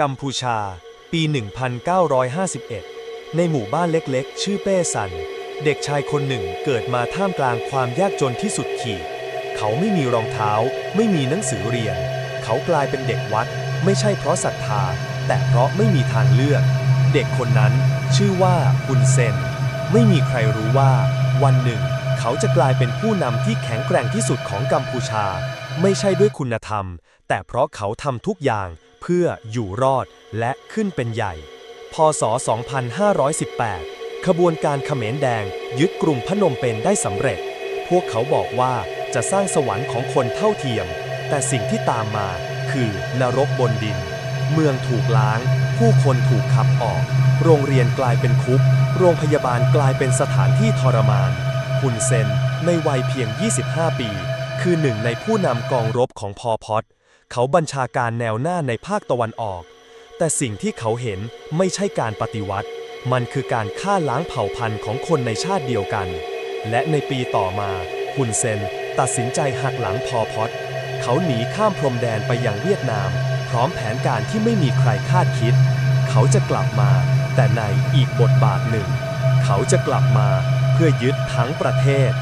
กัมพูชา ปี 1951 ในหมู่บ้านเล็กๆ ชื่อเป้สัน เด็กชายคนหนึ่งเกิดมาท่ามกลางความยากจนที่สุดขีด เขาไม่มีรองเท้า ไม่มีหนังสือเรียน เขากลายเป็นเด็กวัด ไม่ใช่เพราะศรัทธา แต่เพราะไม่มีทางเลือก เด็กคนนั้นชื่อว่าฮุนเซน ไม่มีใครรู้ว่า วันหนึ่ง เขาจะกลายเป็นผู้นำที่แข็งแกร่งที่สุดของกัมพูชา ไม่ใช่ด้วยคุณธรรม แต่เพราะเขาทำทุกอย่าง พื่ออยู่รอดและขึ้นเป็นใหญ่ พศ 2518 ขบวนการเขมรแดงยึดกรุงพนมเปญได้สำเร็จ พวกเขาบอกว่าจะสร้างสวรรค์ของคนเท่าเทียม แต่สิ่งที่ตามมาคือนรกบนดิน เมืองถูกล้าง ผู้คนถูกขับออก โรงเรียนกลายเป็นคุก โรงพยาบาลกลายเป็นสถานที่ทรมานฮุนเซนในวัยเพียง 25 ปี คือหนึ่งในผู้นำกองรบของพอพอต เขาบัญชาการแนวหน้าในภาคตะวันออก แต่สิ่งที่เขาเห็นไม่ใช่การปฏิวัติ มันคือการฆ่าล้างเผ่าพันธุ์ของคนในชาติเดียวกัน และในปีต่อมาฮุนเซนตัดสินใจหักหลังพอพอตเขาหนีข้ามพรมแดนไปยังเวียดนาม พร้อมแผนการที่ไม่มีใครคาดคิด เขาจะกลับมา แต่ในอีกบทบาทหนึ่ง เขาจะกลับมาเพื่อยึดทั้งประเทศ